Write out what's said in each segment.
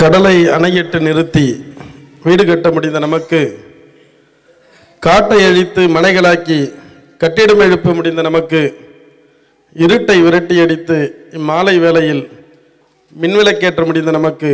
கடலை அணையிட்டு நிறுத்தி வீடு கட்ட முடிந்த நமக்கு காட்டை அழித்து மனைகளாக்கி கட்டிடம் எழுப்ப முடிந்த நமக்கு இருட்டை விரட்டி அடித்து இம்மாலை வேளையில் மின்விளக்கேற்ற முடிந்த நமக்கு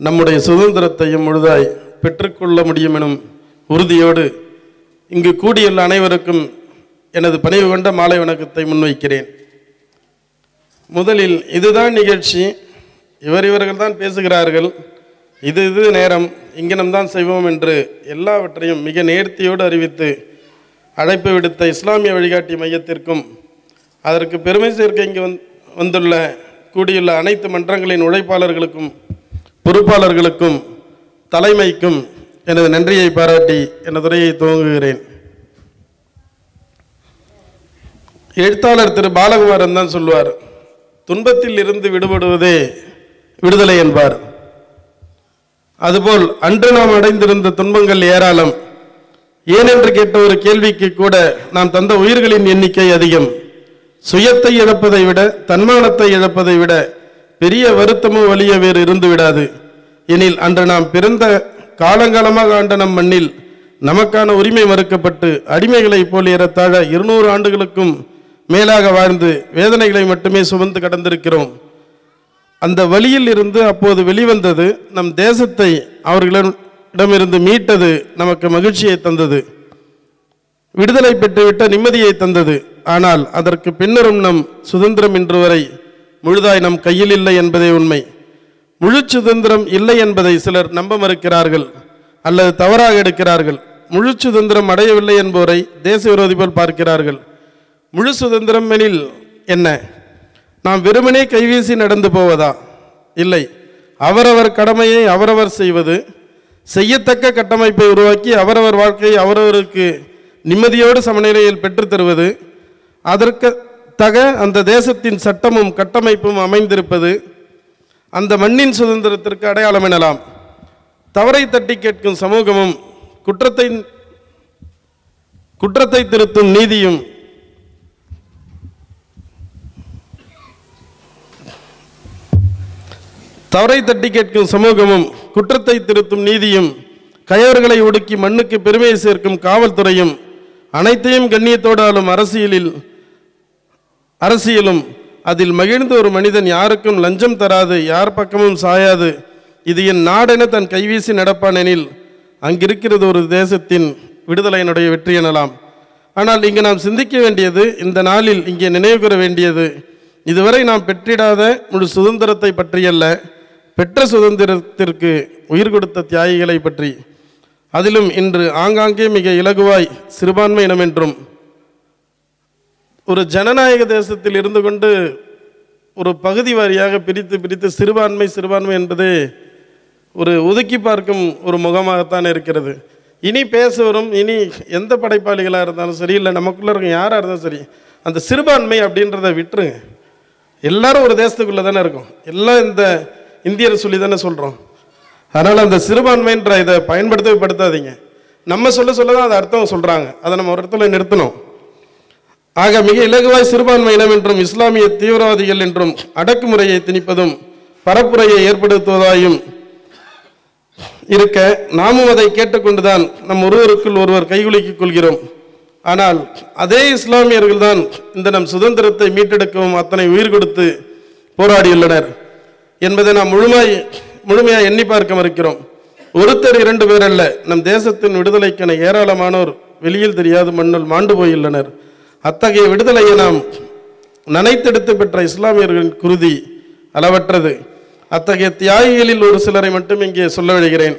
நம்முடைய சுதந்திரத்தையும் முழுதாய் பெற்றுக்கொள்ள முடியும் எனும் உறுதியோடு இங்கு கூடியுள்ள அனைவருக்கும் எனது பணிவு கொண்ட மாலை வணக்கத்தை முன்வைக்கிறேன். முதலில் இதுதான் நிகழ்ச்சி. இவர் இவர்கள் தான் பேசுகிறார்கள். இது இது நேரம் இங்கனம் தான் செய்வோம் என்று எல்லாவற்றையும் மிக நேர்த்தியோடு அறிவித்து அழைப்பு விடுத்த இஸ்லாமிய வழிகாட்டி மையத்திற்கும் அதற்கு பெருமை சேர்க்க இங்கு வந் வந்துள்ள கூடியுள்ள அனைத்து மன்றங்களின் உழைப்பாளர்களுக்கும் பொறுப்பாளர்களுக்கும் தலைமைக்கும் எனது நன்றியை பாராட்டி எனது உரையை துவங்குகிறேன். எழுத்தாளர் திரு பாலகுமாரன் தான் சொல்வார் துன்பத்தில் இருந்து விடுபடுவதே விடுதலை என்பார். அதுபோல் அன்று நாம் அடைந்திருந்த துன்பங்கள் ஏராளம். ஏனென்று கேட்ட ஒரு கேள்விக்கு கூட நாம் தந்த உயிர்களின் எண்ணிக்கை அதிகம். சுயத்தை இழப்பதை விட தன்மானத்தை இழப்பதை விட பெரிய வருத்தமும் வலிய வேறு இருந்து விடாது. எனில் அன்று நாம் பிறந்த காலங்காலமாக ஆண்ட நம் மண்ணில் நமக்கான உரிமை மறுக்கப்பட்டு அடிமைகளைப் போல் ஏறத்தாழ இருநூறு ஆண்டுகளுக்கும் மேலாக வாழ்ந்து வேதனைகளை மட்டுமே சுமந்து கடந்திருக்கிறோம். அந்த வழியில் இருந்து அப்போது வெளிவந்தது நம் தேசத்தை அவர்களிடமிருந்து மீட்டது நமக்கு மகிழ்ச்சியை தந்தது. விடுதலை பெற்றுவிட்ட நிம்மதியை தந்தது. ஆனால் அதற்கு பின்னரும் நம் சுதந்திரம் இன்று வரை முழுதாய் நம் கையில் இல்லை என்பதே உண்மை. முழு சுதந்திரம் இல்லை என்பதை சிலர் நம்ப மறுக்கிறார்கள் அல்லது தவறாக எடுக்கிறார்கள். முழு சுதந்திரம் அடையவில்லை என்போரை தேச விரோதிகள் பார்க்கிறார்கள். முழு சுதந்திரம் எனில் என்ன? நாம் வெறுமனே கைவீசி நடந்து போவதா? இல்லை. அவரவர் கடமையை அவரவர் செய்வது செய்யத்தக்க கட்டமைப்பை உருவாக்கி அவரவர் வாழ்க்கையை அவரவருக்கு நிம்மதியோடு சமநிலையில் பெற்றுத்தருவது அதற்கு தக அந்த தேசத்தின் சட்டமும் கட்டமைப்பும் அமைந்திருப்பது அந்த மண்ணின் சுதந்திரத்திற்கு அடையாளம் எனலாம். தவறை தட்டி கேட்கும் சமூகமும் குற்றத்தை குற்றத்தை திருத்தும் நீதியும் தவறை தட்டி கேட்கும் சமூகமும் குற்றத்தை திருத்தும் நீதியும் கயவர்களை ஒடுக்கி மண்ணுக்கு பெருமையை சேர்க்கும் காவல்துறையும் அனைத்தையும் கண்ணியத்தோடு ஆளும் அரசியலில் அரசியலும் அதில் மகிழ்ந்த ஒரு மனிதன் யாருக்கும் லஞ்சம் தராது யார் பக்கமும் சாயாது. இது என் நாடென தன் கைவீசி நடப்பான் எனில் அங்கிருக்கிறது ஒரு தேசத்தின் விடுதலையினுடைய வெற்றி எனலாம். ஆனால் இங்கு நாம் சிந்திக்க வேண்டியது இந்த நாளில் இங்கே நினைவு கூற வேண்டியது. இதுவரை நாம் பெற்றிடாத முழு சுதந்திரத்தை பற்றியல்ல. பெற்ற சுதந்திரத்திற்கு உயிர் கொடுத்த தியாகிகளை பற்றி அதிலும் இன்று ஆங்காங்கே மிக இலகுவாய் சிறுபான்மை இனமென்றும் ஒரு ஜனநாயக தேசத்தில் இருந்து கொண்டு ஒரு பகுதி வாரியாக பிரித்து பிரித்து சிறுபான்மை சிறுபான்மை என்பது ஒரு ஒதுக்கி பார்க்கும் ஒரு முகமாகத்தான் இருக்கிறது. இனி பேச வரும் இனி எந்த படைப்பாளிகளாக இருந்தாலும் சரி இல்லை நமக்குள்ளே இருக்க யாராக இருந்தாலும் சரி அந்த சிறுபான்மை அப்படின்றத விட்டுருங்க. எல்லாரும் ஒரு தேசத்துக்குள்ளே தானே இருக்கும். எல்லாம் இந்த இந்தியர் சொல்லி தானே சொல்கிறோம் அதனால் அந்த சிறுபான்மைன்ற இதை பயன்படுத்தவே படுத்தாதீங்க நம்ம சொல்ல சொல்ல தான் அதை அர்த்தம் சொல்கிறாங்க அதை நம்ம ஒரு இடத்துல நிறுத்தணும். ஆக மிக இலகுவாய் சிறுபான்மை இனம் என்றும் இஸ்லாமிய தீவிரவாதிகள் என்றும் அடக்குமுறையை திணிப்பதும் பரப்புரையை ஏற்படுத்துவதாயும் இருக்க நாமும் அதை கேட்டுக்கொண்டுதான் நம் ஒருவருக்குள் ஒருவர் கைகுலுக்கிக் கொள்கிறோம். ஆனால் அதே இஸ்லாமியர்கள் தான் இந்த நம் சுதந்திரத்தை மீட்டெடுக்கவும் அத்தனை உயிர் கொடுத்து போராடியுள்ளனர். என்பதை நாம் முழுமாய் முழுமையாக எண்ணி பார்க்க மறுக்கிறோம். ஒருத்தர் இரண்டு பேர் அல்ல நம் தேசத்தின் விடுதலைக்கென ஏராளமானோர் வெளியில் தெரியாத மண்ணில் மாண்டு போயுள்ளனர். அத்தகைய விடுதலையை நாம் நனைத்தெடுத்து பெற்ற இஸ்லாமியர்களின் குருதி அளவற்றது. அத்தகைய தியாகிகளில் ஒரு சிலரை மட்டும் இங்கே சொல்ல விடுகிறேன்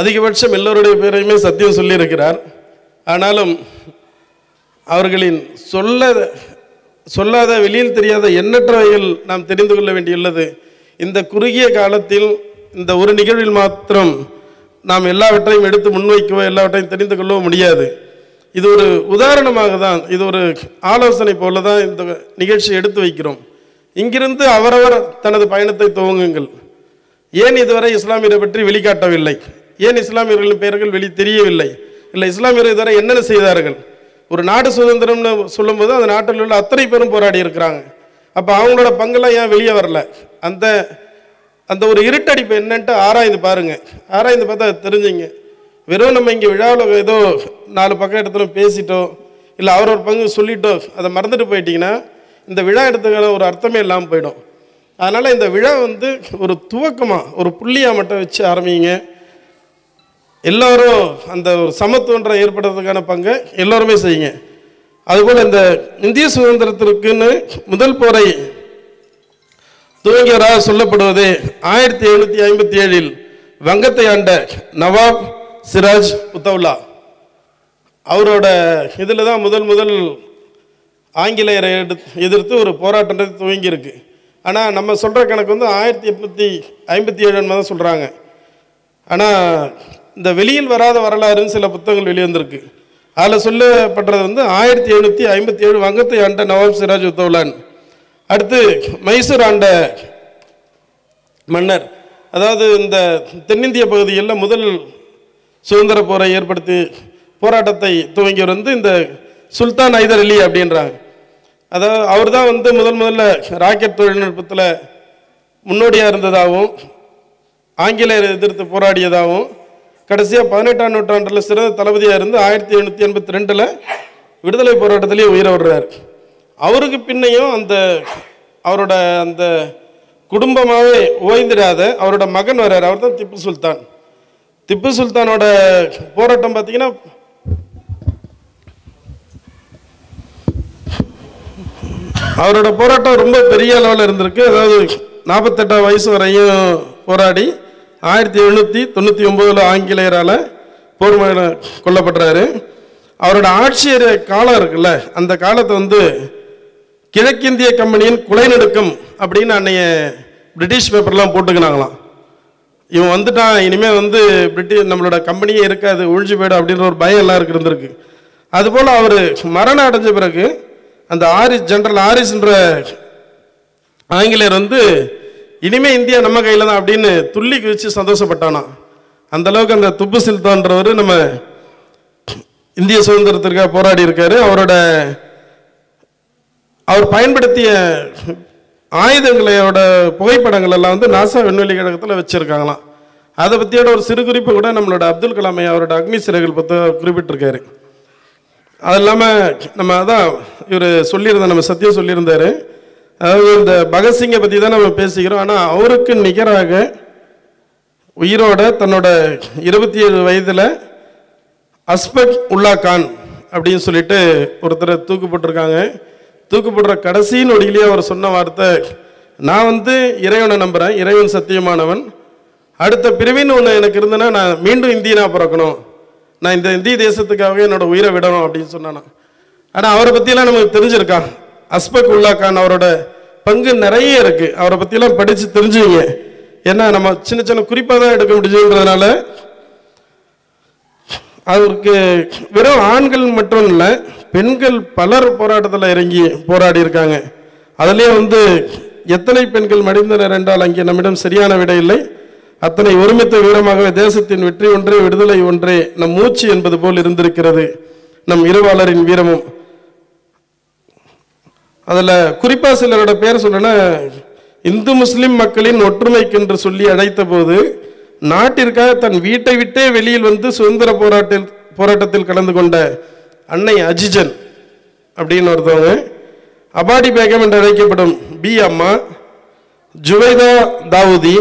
அதிகபட்சம் எல்லோருடைய பேரையுமே சத்தியம் சொல்லியிருக்கிறார். ஆனாலும் அவர்களின் சொல்ல சொல்லாத வெளியில் தெரியாத எண்ணற்றவைகள் நாம் தெரிந்து கொள்ள வேண்டியுள்ளது. இந்த குறுகிய காலத்தில் இந்த ஒரு நிகழ்வில் மாத்திரம் நாம் எல்லாவற்றையும் எடுத்து முன்வைக்கவோ எல்லாவற்றையும் தெரிந்து கொள்ளவோ முடியாது. இது ஒரு உதாரணமாக தான் இது ஒரு ஆலோசனை போல தான் இந்த நிகழ்ச்சியை எடுத்து வைக்கிறோம். இங்கிருந்து அவரவர் தனது பயணத்தை துவங்குங்கள். ஏன் இதுவரை இஸ்லாமியரை பற்றி வெளிக்காட்டவில்லை? ஏன் இஸ்லாமியர்களின் பெயர்கள் வெளி தெரியவில்லை? இல்லை இஸ்லாமியர் இதுவரை என்னென்ன செய்தார்கள்? ஒரு நாடு சுதந்திரம்னு சொல்லும்போது அந்த நாட்டில் உள்ள அத்தனை பேரும் போராடி இருக்கிறாங்க. அப்போ அவங்களோட பங்கெல்லாம் ஏன் வெளியே வரல? அந்த அந்த ஒரு இருட்டடிப்பு என்னன்ட்டு ஆராய்ந்து பாருங்கள் ஆராய்ந்து பார்த்தா அது தெரிஞ்சுங்க. வெறும் நம்ம இங்கே விழாவில் ஏதோ நாலு பக்கம் இடத்துல பேசிட்டோ இல்லை அவர் ஒரு பங்கு சொல்லிட்டோ அதை மறந்துட்டு போயிட்டீங்கன்னா இந்த விழா எடுத்துக்கான ஒரு அர்த்தமே இல்லாமல் போயிடும். அதனால் இந்த விழா வந்து ஒரு துவக்கமாக ஒரு புள்ளியாக மட்டும் வச்சு ஆரம்பிங்க. எல்லோரும் அந்த ஒரு சமத்துவன்றம் ஏற்படுறதுக்கான பங்கை எல்லோருமே செய்யுங்க. அதுபோல் இந்த இந்திய சுதந்திரத்திற்குன்னு முதல் போரை துவங்கியவராக சொல்லப்படுவது ஆயிரத்தி எழுநூற்றி ஐம்பத்தி ஏழில் வங்கத்தை ஆண்ட நவாப் சிராஜ் உத்தவ்லா அவரோட இதில் தான் முதல் முதல் ஆங்கிலேயரை எடுத்து எதிர்த்து ஒரு போராட்டன்றது துவங்கியிருக்கு. ஆனால் நம்ம சொல்கிற கணக்கு வந்து ஆயிரத்தி எட்நூற்றி ஐம்பத்தி ஏழுன்னு தான் சொல்கிறாங்க ஆனால் இந்த வெளியில் வராத வரலாறுன்னு சில புத்தகங்கள் வெளிவந்திருக்கு. அதில் சொல்லப்படுறது வந்து ஆயிரத்தி எழுநூற்றி ஐம்பத்தி ஏழு வங்கத்தை ஆண்ட நவாப் சிராஜ் உத்தவ்லான். அடுத்து மைசூர் ஆண்ட மன்னர். அதாவது இந்த தென்னிந்திய பகுதியில் முதல் சுதந்திர போரை ஏற்படுத்தி போராட்டத்தை துவங்கியவர் வந்து இந்த சுல்தான் ஐதர் அலி அப்படின்றாங்க. அதாவது அவர் தான் வந்து முதல் முதல்ல ராக்கெட் தொழில்நுட்பத்தில் முன்னோடியாக இருந்ததாகவும் ஆங்கிலேயரை எதிர்த்து போராடியதாகவும் கடைசியாக பதினெட்டாம் நூற்றாண்டில் சிறந்த தளபதியாக இருந்து ஆயிரத்தி எழுநூற்றி எண்பத்தி ரெண்டில் விடுதலை போராட்டத்திலேயே உயிரை விடுறார். அவருக்கு பின்னையும் அந்த அவரோட அந்த குடும்பமாகவே ஓய்ந்திடாத அவரோட மகன் வர்றார். அவர் தான் திப்பு சுல்தான். திப்பு சுல்தானோட போராட்டம் பார்த்தீங்கன்னா அவரோட போராட்டம் ரொம்ப பெரிய அளவில் இருந்திருக்கு. அதாவது நாற்பத்தெட்டாம் வயசு வரையும் போராடி ஆயிரத்தி எழுநூற்றி தொண்ணூற்றி ஒம்போதில் ஆங்கிலேயரால் போர் கொல்லப்படுறாரு அவரோட ஆட்சியர் காலம் இருக்குல்ல அந்த காலத்தை வந்து கிழக்கிந்திய கம்பெனியின் குலைநடுக்கம் அப்படின்னு அன்னைய பிரிட்டிஷ் பேப்பர்லாம் போட்டுக்கினாங்களாம். இவன் வந்துட்டான் இனிமேல் வந்து பிரிட்டிஷ் நம்மளோட கம்பெனியே இருக்காது ஒழிஞ்சு போயிடும் அப்படின்ற ஒரு பயம் எல்லாருக்கும் இருந்திருக்கு. அதுபோல் அவர் மரணம் அடைஞ்ச பிறகு அந்த ஆரிஸ் ஜென்ரல் ஆரிஸ்ன்ற ஆங்கிலேயர் வந்து இனிமே இந்தியா நம்ம கையில் தான் அப்படின்னு துள்ளி குதிச்சு சந்தோஷப்பட்டானா? அந்த அளவுக்கு அந்த துப்பு சில்தான்றவர் நம்ம இந்திய சுதந்திரத்திற்காக போராடி இருக்காரு. அவரோட அவர் பயன்படுத்திய ஆயுதங்களோட புகைப்படங்கள் எல்லாம் வந்து நாசா விண்வெளி கழகத்தில் வச்சிருக்காங்களாம். அதை பற்றியோட ஒரு சிறு குறிப்பு கூட நம்மளோட அப்துல் கலாம் அவரோட அக்னி சிறைகள் பற்றி குறிப்பிட்டிருக்காரு. அது இல்லாமல் நம்ம அதான் இவர் சொல்லியிருந்தோம் நம்ம சத்தியம் சொல்லியிருந்தாரு. அதாவது இந்த பகத்சிங்கை பற்றி தான் நம்ம பேசிக்கிறோம். ஆனால் அவருக்கு நிகராக உயிரோட தன்னோட இருபத்தி ஏழு வயதில் அஸ்பக் உல்லா கான் அப்படின்னு சொல்லிட்டு ஒருத்தரை தூக்கு போட்டிருக்காங்க தூக்கு போடுற கடைசி நொடியிலேயே அவர் சொன்ன வார்த்தை நான் வந்து இறைவனை நம்புகிறேன் இறைவன் சத்தியமானவன். அடுத்த பிரிவின்னு ஒன்று எனக்கு இருந்ததுன்னா நான் மீண்டும் இந்தியனா பிறக்கணும். நான் இந்த இந்திய தேசத்துக்காகவே என்னோட உயிரை விடணும் அப்படின்னு சொன்னானா. ஆனால் அவரை பற்றியெல்லாம் நமக்கு தெரிஞ்சிருக்கான் அஸ்பக் உல்லா கான் அவரோட பங்கு நிறைய இருக்கு. அவரை பற்றிலாம் படித்து தெரிஞ்சுங்க. ஏன்னா நம்ம சின்ன சின்ன குறிப்பாக தான் எடுக்க முடியுன்றதுனால அவருக்கு வெறும் ஆண்கள் மட்டும் இல்லை பெண்கள் பலர் போராட்டத்தில் இறங்கி போராடி இருக்காங்க. அதுலேயே வந்து எத்தனை பெண்கள் மடிந்தனர் என்றால் அங்கே நம்மிடம் சரியான விடை இல்லை. அத்தனை ஒருமித்த வீரமாகவே தேசத்தின் வெற்றி ஒன்றே விடுதலை ஒன்றே நம் மூச்சு என்பது போல் இருந்திருக்கிறது. நம் இருவாளரின் வீரமும் அதில் குறிப்பாக சிலரோட பேர் சொல்லணும்னா இந்து முஸ்லிம் மக்களின் ஒற்றுமைக்கென்று சொல்லி அழைத்த போது நாட்டிற்காக தன் வீட்டை விட்டே வெளியில் வந்து சுதந்திர போராட்டில் போராட்டத்தில் கலந்து கொண்ட அன்னை அஜிஜன் அப்படின்னு ஒருத்தவங்க அபாடி பேகம் என்று அழைக்கப்படும் பி அம்மா ஜுவைதா தாவூதி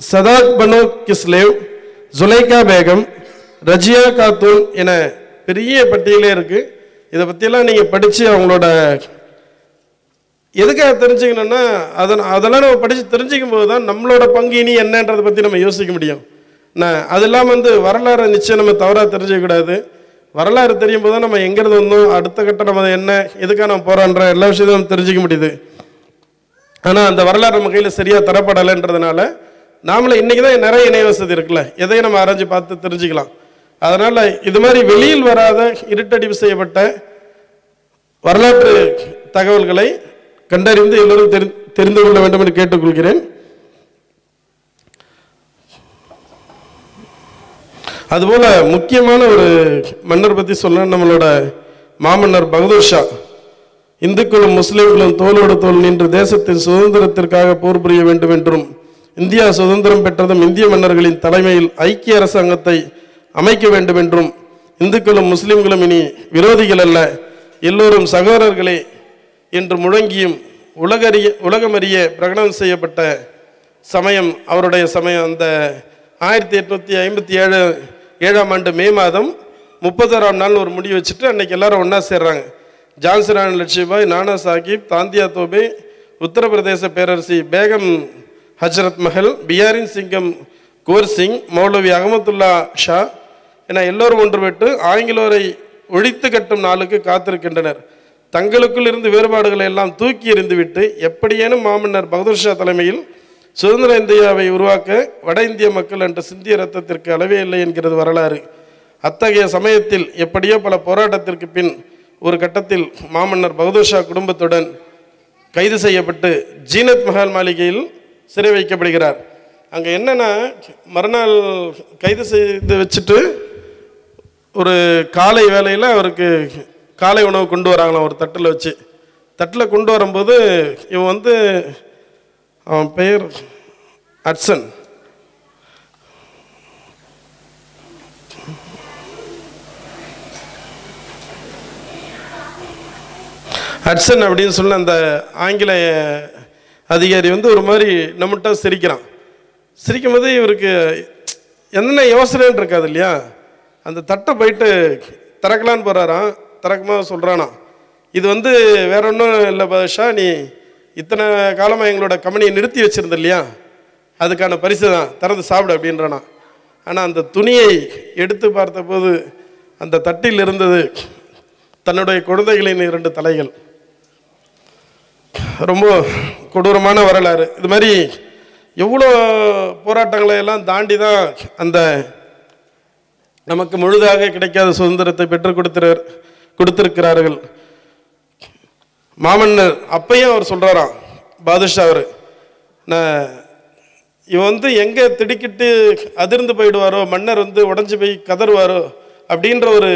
சதாத் பனோ கிஸ்லேவ் ஜுலைகா பேகம் ரஜியா காத்தூன் என பெரிய பட்டியலே இருக்குது இதை பற்றியெல்லாம் நீங்கள் படித்து அவங்களோட எதுக்காக தெரிஞ்சுக்கணும்னா அதை அதெல்லாம் நம்ம படித்து தெரிஞ்சுக்கும் போது தான் நம்மளோட பங்கு இனி என்னன்றதை பற்றி நம்ம யோசிக்க முடியும். நான் அது இல்லாமல் வந்து வரலாறு நிச்சயம் நம்ம தவறாக தெரிஞ்சிக்கக்கூடாது வரலாறு தெரியும் போது தான் நம்ம எங்கேருந்து வந்தோம் அடுத்த கட்டம் நம்ம என்ன எதுக்காக நம்ம போகிறோன்ற எல்லா விஷயத்தையும் நம்ம தெரிஞ்சிக்க முடியுது. ஆனால் அந்த வரலாறு நம்ம கையில் சரியாக தரப்படலைன்றதுனால நாமளே இன்றைக்கி தான் நிறைய இணைய வசதி இருக்குல்ல எதையும் நம்ம அரைஞ்சு பார்த்து தெரிஞ்சுக்கலாம். அதனால் இது மாதிரி வெளியில் வராத இருட்டடிவு செய்யப்பட்ட வரலாற்று தகவல்களை கண்டறிந்து எல்லோரும் தெரி தெரிந்து கொள்ள வேண்டும் என்று கேட்டுக்கொள்கிறேன். அதுபோல முக்கியமான ஒரு மன்னர் பற்றி சொல்ல நம்மளோட மாமன்னர் பகதூர் ஷா. இந்துக்களும் முஸ்லீம்களும் தோளோடு தோல் நின்று தேசத்தின் சுதந்திரத்திற்காக போர் புரிய வேண்டும் என்றும் இந்தியா சுதந்திரம் பெற்றதும் இந்திய மன்னர்களின் தலைமையில் ஐக்கிய அரசாங்கத்தை அமைக்க வேண்டும் என்றும் இந்துக்களும் முஸ்லீம்களும் இனி விரோதிகள் அல்ல. எல்லோரும் சகோதரர்களே என்று முழங்கியும் உலகறிய உலகமறிய பிரகடனம் செய்யப்பட்ட சமயம் அவருடைய சமயம். அந்த ஆயிரத்தி எட்நூற்றி ஐம்பத்தி ஏழு ஏழாம் ஆண்டு மே மாதம் முப்பத்தாறாம் நாள் ஒரு முடிவு வச்சுட்டு அன்னைக்கு எல்லாரும் ஒன்றா சேர்றாங்க. ஜான்சரான் லட்சுமிபாய் நானா சாஹிப் தாந்தியா தோபே உத்தரப்பிரதேச பேரரசி பேகம் ஹஜரத் மஹல் பியாரின் சிங்கம் கோர் சிங் மௌலவி அகமதுல்லா ஷா என எல்லோரும் ஒன்றுபட்டு ஆங்கிலோரை ஒழித்து கட்டும் நாளுக்கு காத்திருக்கின்றனர். தங்களுக்குள் இருந்து வேறுபாடுகளை எல்லாம் தூக்கி எறிந்துவிட்டு எப்படியேனும் மாமன்னர் பகதூர்ஷா தலைமையில் சுதந்திர இந்தியாவை உருவாக்க வட இந்திய மக்கள் என்ற சிந்திய ரத்தத்திற்கு அளவே இல்லை என்கிறது வரலாறு. அத்தகைய சமயத்தில் எப்படியோ பல போராட்டத்திற்கு பின் ஒரு கட்டத்தில் மாமன்னர் பகதூர்ஷா குடும்பத்துடன் கைது செய்யப்பட்டு ஜீனத் மஹால் மாளிகையில் சிறை வைக்கப்படுகிறார். அங்கே என்னென்னா மறுநாள் கைது செய்து வச்சுட்டு ஒரு காலை வேலையில் அவருக்கு காலை உணவு கொண்டு வராங்களாம் ஒரு தட்டில் வச்சு. தட்டில் கொண்டு வரும்போது இவன் வந்து அவன் பெயர் அட்சன். ஹட்சன் அப்படின்னு சொல்ல அந்த ஆங்கில அதிகாரி வந்து ஒரு மாதிரி நம்மகிட்ட சிரிக்கிறான். சிரிக்கும்போது இவருக்கு என்ன யோசனைன்னு இருக்காது இல்லையா? அந்த தட்டை போயிட்டு திறக்கலான்னு போகிறாராம் திறக்கமாக சொல்கிறானா இது வந்து வேற ஒன்றும் இல்லை பாஷா நீ இத்தனை காலமாக எங்களோட கம்பெனியை நிறுத்தி வச்சுருந்த இல்லையா? அதுக்கான பரிசு தான் திறந்து சாப்பிடு அப்படின்றானா. ஆனால் அந்த துணியை எடுத்து பார்த்தபோது அந்த தட்டில் இருந்தது தன்னுடைய குழந்தைகளின் இரண்டு தலைகள். ரொம்ப கொடூரமான வரலாறு. இது மாதிரி எவ்வளோ போராட்டங்களை எல்லாம் தாண்டி தான் அந்த நமக்கு முழுதாக கிடைக்காத சுதந்திரத்தை பெற்றுக் கொடுத்திரு கொடுத்திருக்கிறார்கள். மாமன்னர் அப்பையும் அவர் சொல்கிறாராம் பாதுஷா அவர் நான் இவன் வந்து எங்கே திடுக்கிட்டு அதிர்ந்து போயிடுவாரோ மன்னர் வந்து உடஞ்சி போய் கதறுவாரோ அப்படின்ற ஒரு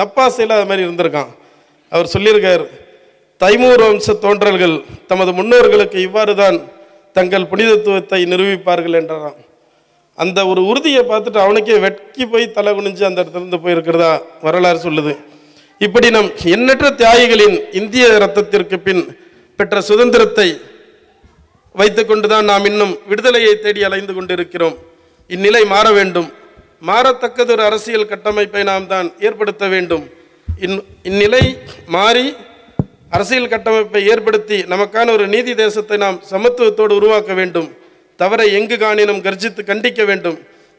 நப்பாசையில் அது மாதிரி இருந்திருக்கான். அவர் சொல்லியிருக்கார் தைமூர் வம்ச தோன்றல்கள் தமது முன்னோர்களுக்கு இவ்வாறு தான் தங்கள் புனிதத்துவத்தை நிரூபிப்பார்கள் என்றாராம். அந்த ஒரு உறுதியை பார்த்துட்டு அவனுக்கே வெட்கி போய் தலை குனிஞ்சு அந்த இடத்துல இருந்து போயிருக்கிறதா வரலாறு சொல்லுது. இப்படி நம் எண்ணற்ற தியாகிகளின் இந்திய ரத்தத்திற்கு பின் பெற்ற சுதந்திரத்தை வைத்துக்கொண்டுதான் நாம் இன்னும் விடுதலையை தேடி அலைந்து கொண்டிருக்கிறோம். இந்நிலை மாற வேண்டும். மாறத்தக்கதொரு அரசியல் கட்டமைப்பை நாம் தான் ஏற்படுத்த வேண்டும். இன் இந்நிலை மாறி அரசியல் கட்டமைப்பை ஏற்படுத்தி நமக்கான ஒரு நீதி தேசத்தை நாம் சமத்துவத்தோடு உருவாக்க வேண்டும். தவறை எங்கு காணினும் கர்ஜித்து கண்டிக்க வேண்டும்.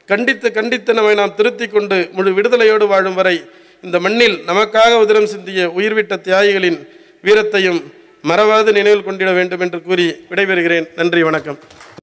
கண்டித்து கண்டித்து நம்மை நாம் திருத்தி கொண்டு முழு விடுதலையோடு வாழும் வரை இந்த மண்ணில் நமக்காக உதிரம் சிந்திய உயிர்விட்ட தியாகிகளின் வீரத்தையும் மறவாது நினைவில் கொண்டிட வேண்டும் என்று கூறி விடைபெறுகிறேன். நன்றி வணக்கம்.